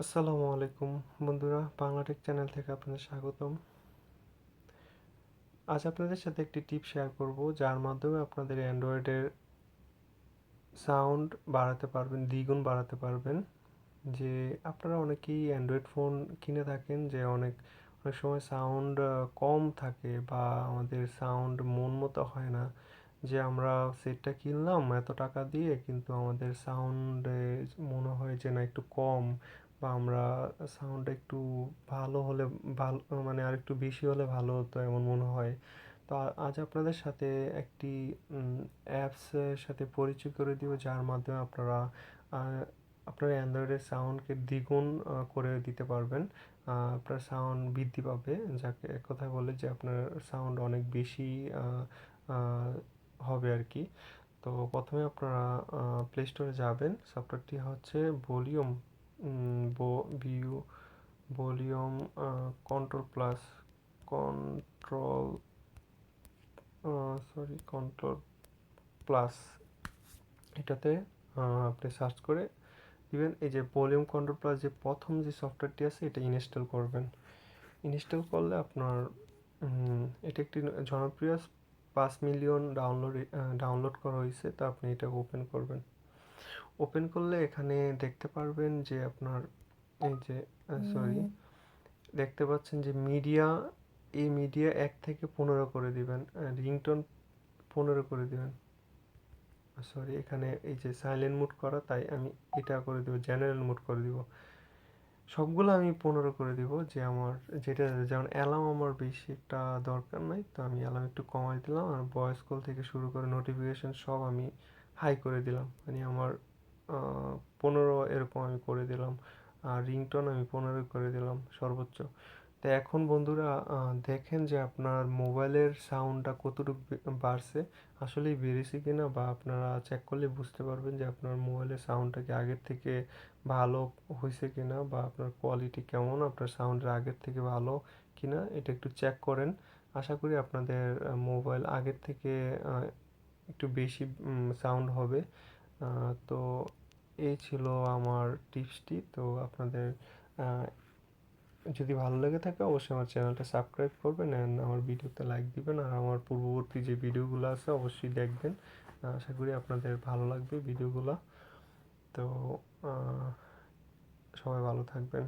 আসসালামু আলাইকুম বন্ধুরা, বাংলাটেক চ্যানেল থেকে আপনাদের স্বাগতম। আজ আপনাদের সাথে একটি টিপ শেয়ার করব, যার মাধ্যমে আপনাদের অ্যান্ড্রয়েডের সাউন্ড বাড়াতে পারবেন, দ্বিগুণ বাড়াতে পারবেন। যে আপনারা অনেকেই অ্যান্ড্রয়েড ফোন কিনে থাকেন, যে অনেক অনেক সময় সাউন্ড কম থাকে বা আমাদের সাউন্ড মন মতো হয় না। যে আমরা সেটটা কিনলাম এত টাকা দিয়ে, কিন্তু আমাদের সাউন্ডে মনে হয় যে না, একটু কম। বা আমরা সাউন্ডটা একটু ভালো হলে ভালো মানে আর একটু বেশি হলে ভালো হতো এমন মনে হয়। তো আজ আপনাদের সাথে একটি অ্যাপসের সাথে পরিচয় করে দিব যার মাধ্যমে আপনারা আপনার অ্যান্ড্রয়েডের সাউন্ডকে দ্বিগুণ করে দিতে পারবেন। আপনার সাউন্ড বৃদ্ধি পাবে। যাকে, এক কথায় বলে যে আপনার সাউন্ড অনেক বেশি হবে আর কি তো প্রথমে আপনারা প্লে স্টোরে যাবেন। সফটওয়্যারটি হচ্ছে volume volume control plus, control sorry, control plus এটাতে আপনি সার্চ করে দিবেন। এই যে ভলিউম, কন্ট্রোল প্লাস যে প্রথম যে সফটওয়্যারটি আছে, এটা ইনস্টল করবেন। ইনস্টল করলে আপনার এটা একটি জনপ্রিয় পাঁচ মিলিয়ন ডাউনলোড ডাউনলোড করা হয়েছে, তা আপনি এটা ওপেন করবেন। ওপেন করলে এখানে দেখতে পারবেন যে আপনার এই যে সরি দেখতে পাচ্ছেন যে মিডিয়া এই মিডিয়া এক থেকে পনেরো করে দিবেন রিংটোন পনেরো করে দিবেন। সরি এখানে এই যে সাইলেন্ট মুড করা তাই আমি এটা করে দেবো জেনারেল মুড করে দিব। সবগুলো আমি পনেরো করে দিব যে আমার যেটা যেমন অ্যালার্ম আমার বেশি একটা দরকার নাই তো আমি অ্যালার্ম একটু কমাই দিলাম আর ভয়েস কল থেকে শুরু করে নোটিফিকেশান সব আমি হাই করে দিলাম। মানে আমার পনেরো এরকম আমি করে দিলাম। আর রিংটোন আমি পনেরো করে দিলাম সর্বোচ্চ। তো এখন বন্ধুরা দেখেন যে আপনার মোবাইলের সাউন্ডটা কতটুকু বাড়ছে। আসলেই বেড়েছে কি না বা আপনারা চেক করলে বুঝতে পারবেন যে আপনার মোবাইলের সাউন্ডটা কি আগের থেকে ভালো হয়েছে কি না বা আপনার কোয়ালিটি কেমন, আপনার সাউন্ডের আগের থেকে ভালো কি না, এটা একটু চেক করেন। আশা করি আপনাদের মোবাইল আগের থেকে একটু বেশি সাউন্ড হবে। তো এই ছিল আমার টিপসটি। তো আপনাদের যদি ভালো লেগে থাকে অবশ্যই আমার চ্যানেলটা সাবস্ক্রাইব করবেন অ্যান্ড আমার ভিডিওতে লাইক দিবেন। আর আমার পূর্ববর্তী যে ভিডিওগুলো আছে অবশ্যই দেখবেন। আশা করি আপনাদের ভালো লাগবে ভিডিওগুলো তো সবাই ভালো থাকবেন।